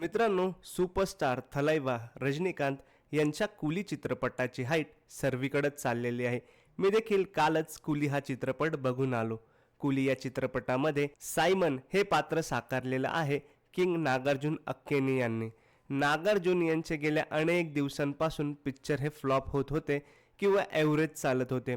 मित्रांनो सुपरस्टार थलाइवा रजनीकांत यांच्या कुली चित्रपटाची हाईट सर्वीकडे चाललेली आहे. मी देखील कालच कुली हा चित्रपट बघून आलो. कुली या चित्रपटामध्ये सायमन हे पात्र साकारलेलं आहे किंग नागार्जुन अक्केनी यांनी. नागार्जुन यांचे गेल्या अनेक दिवसांपासून पिक्चर हे फ्लॉप होत होते किंवा ॲव्हरेज चालत होते.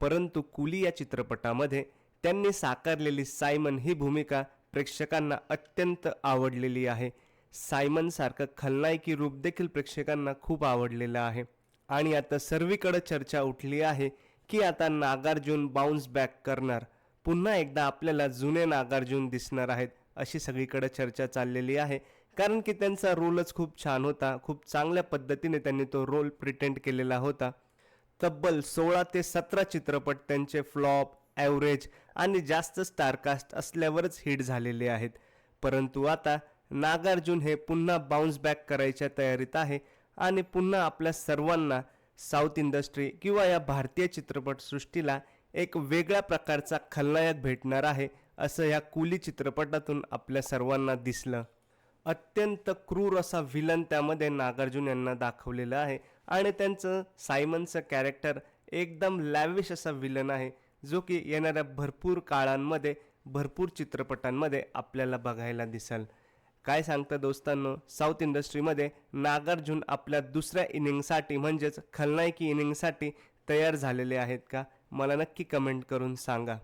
परंतु कुली या चित्रपटामध्ये त्यांनी साकारलेली सायमन ही भूमिका प्रेक्षकांना अत्यंत आवडलेली आहे. सायमनसारखं खलनायकी रूप देखील प्रेक्षकांना खूप आवडलेलं आहे. आणि आता सर्वीकडे चर्चा उठली आहे की आता नागार्जुन बाउन्स बॅक करणार. पुन्हा एकदा आपल्याला जुने नागार्जुन दिसणार आहेत अशी सगळीकडे चर्चा चाललेली आहे. कारण की त्यांचा रोलच खूप छान होता खूप चांगल्या पद्धतीने त्यांनी तो रोल प्रिटेंड केलेला होता. तब्बल सोळा ते सतरा चित्रपट त्यांचे फ्लॉप ॲव्हरेज आणि जास्त स्टारकास्ट असल्यावरच हिट झालेले आहेत. परंतु आता नागार्जुन हे पुन्हा बाउन्स बॅक करायच्या तयारीत आहे आणि पुन्हा आपल्या सर्वांना साऊथ इंडस्ट्री किंवा या भारतीय चित्रपटसृष्टीला एक वेगळ्या प्रकारचा खलनायक भेटणार आहे असं या कुली चित्रपटातून आपल्या सर्वांना दिसलं. अत्यंत क्रूर असा विलन त्यामध्ये नागार्जुन यांना दाखवलेलं आहे आणि त्यांचं सायमनचं कॅरेक्टर एकदम लॅविश असा विलन आहे जो की येणाऱ्या भरपूर काळांमध्ये भरपूर चित्रपटांमध्ये आपल्याला बघायला दिसेल. काय सांगतं दोस्तांनो? साऊथ इंडस्ट्रीमध्ये नागार्जुन आपल्या दुसऱ्या इनिंगसाठी म्हणजेच खलनायकी इनिंगसाठी तयार झालेले आहेत का? मला नक्की कमेंट करून सांगा.